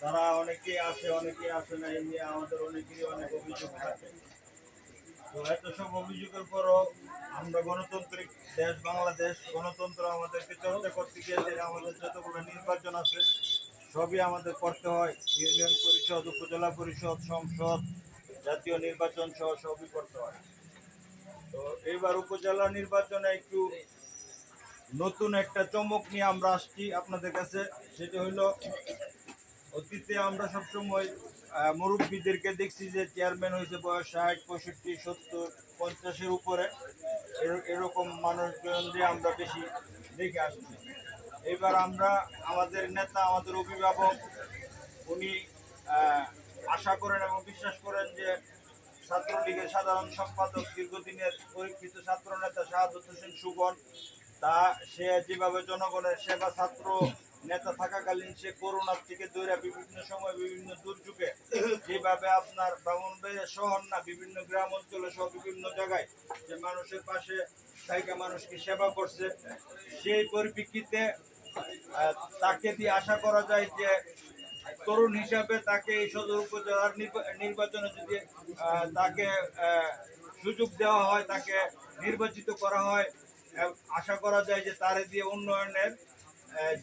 তারা অনেকে আসে অনেকে আসে না এই নিয়ে আমাদের অনেকেরই অনেক অভিযোগ থাকে তো এত সব অভিযোগের পরও আমরা গণতান্ত্রিক দেশ বাংলাদেশ গণতন্ত্র আমাদেরকে চর্চা করতে গিয়ে আমাদের যতগুলো নির্বাচন আছে সবই আমাদের করতে হয়। ইউনিয়ন পরিষদ, উপজেলা পরিষদ, সংসদ জাতীয় নির্বাচন সহ সবই করতে হয়। তো এইবার উপজেলা নির্বাচনে একটু নতুন একটা চমক নিয়ে আমরা আসছি আপনাদের কাছে। সেটা হলো, অতীতে আমরা সবসময় মুরব্বীদেরকে দেখছি যে চেয়ারম্যান হয়েছে বয়স ষাট, পঁয়ষট্টি, সত্তর, পঞ্চাশের উপরে। এর- এরকম মানুষজন যে আমরা বেশি দেখে আসছি। এবার আমরা আমাদের নেতা, আমাদের অভিভাবক, উনি আশা করেন এবং বিশ্বাস করেন যে ছাত্রলীগের সাধারণ সম্পাদক দীর্ঘদিনের পরীক্ষিত ছাত্র নেতা শাহাদুত হোসেন সুবন তা সে যেভাবে জনগণের সেবা ছাত্র নেতা থাকাকালীন সে করোনার থেকে দৈরা বিভিন্ন সময় বিভিন্ন দুর্যোগে যেভাবে আপনার ব্রাহ্মণবাড়িয়া শহর না, বিভিন্ন গ্রাম অঞ্চলে সহ বিভিন্ন জায়গায় যে মানুষের পাশে থাইকা মানুষকে সেবা করছে, সেই পরিপ্রেক্ষিতে তাকে দিয়ে আশা করা যায় যে তরুণ হিসাবে তাকে এই সদর উপজেলার নির্বাচনে যদি তাকে সুযোগ দেওয়া হয়, তাকে নির্বাচিত করা হয় আশা করা যায় যে তারে দিয়ে উন্নয়নের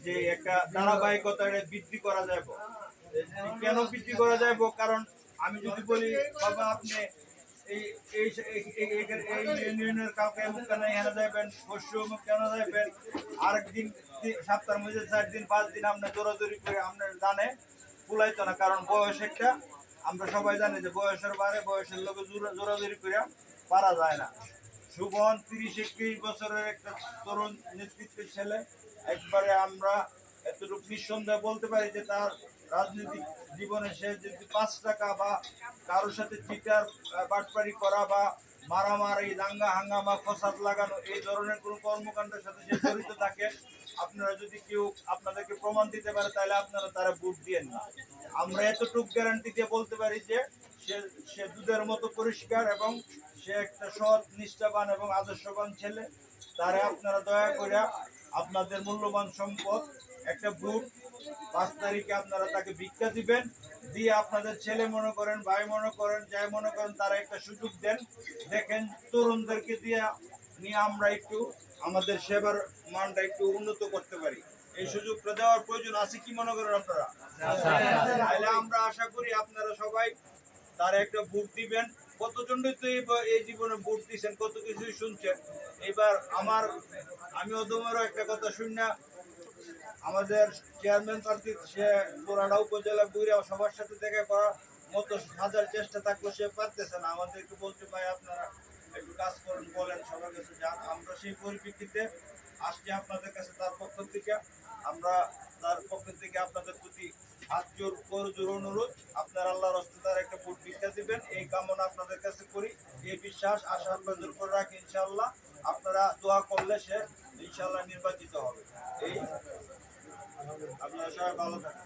যে একটা ধারাবাহিকতা বৃদ্ধি করা যাব কেন বৃদ্ধি করা যাব কারণ আমি যদি বলি, বাবা, আপনি কেন মধ্যে চার দিন, পাঁচ দিন করে আপনার না, কারণ বয়স একটা। আমরা সবাই জানি যে বয়সের বারে বয়সের লোকে জোরাজোরি করে পারা যায় না। সুবন তিরিশ একত্রিশ বছরের একটা তরুণ নেতৃত্বের ছেলে। একবারে আমরা এতটুকু নিঃসন্দেহে বলতে পারি যে তার রাজনৈতিক জীবনে সে যদি পাঁচ টাকা বা কারোর সাথে চিটার বাটপারি করা বা মারামারি, দাঙ্গা, হাঙ্গামা, ফসাদ লাগানো, এই ধরনের কোনো কর্মকাণ্ডের সাথে সে জড়িত থাকে, আপনারা যদি কেউ আপনাদেরকে প্রমাণ দিতে পারে, তাহলে আপনারা তারা ভোট দিয়েন না। আমরা এতটুকু গ্যারান্টি দিয়ে বলতে পারি যে সে সে দুধের মতো পরিষ্কার এবং সে একটা সৎ, নিষ্ঠাবান এবং আদর্শবান ছেলে। তারে আপনারা দয়া করে আপনাদের মূল্যবান সম্পদ একটা বুট পাঁচ তারিখে আপনারা তাকে ভিক্ষা দিবেন দিয়ে আপনাদের ছেলে মনে করেন ভাই মনে করেন যাই মনে করেন তারা একটা সুযোগ দেন। দেখেন তরুণদেরকে দিয়ে নিয়ে আমরা একটু আমাদের সেবার মানটা একটু উন্নত করতে পারি। এই সুযোগটা দেওয়ার প্রয়োজন আছে কি মনে করেন আপনারা? তাহলে আমরা আশা করি আপনারা সবাই তার একটা ভোট দিবেন। কতজন তো এই জীবনে ভোট দিচ্ছেন কত কিছুই শুনছেন। এবার আমার, আমি অদমেরও একটা কথা শুন না। আমাদের চেয়ারম্যান প্রার্থী, সে পুরানা উপজেলা বই সবার সাথে দেখা করার মতো সাজার চেষ্টা থাকল, সে পারতেছে না। আমাদেরকে বলতে পাই আপনারা একটু কাজ করেন, বলেন সবার কাছে যান আমরা সেই পরিপ্রেক্ষিতে আসছি আপনাদের কাছে তার পক্ষ থেকে। আমরা তার পক্ষ থেকে আপনাদের প্রতি হাত জোর, কর জোর, অনুরোধ। আপনার আল্লাহর হস্তে তার একটা ভোট ভিক্ষা দিবেন। এই কামনা আপনাদের কাছে করি। এই বিশ্বাস, আশা আপনাদের উপর রাখি, ইনশাআল্লাহ। আপনারা দোয়া করলে সে ইনশাআল্লাহ নির্বাচিত হবে। এই। আপনারা সবাই ভালো থাকেন।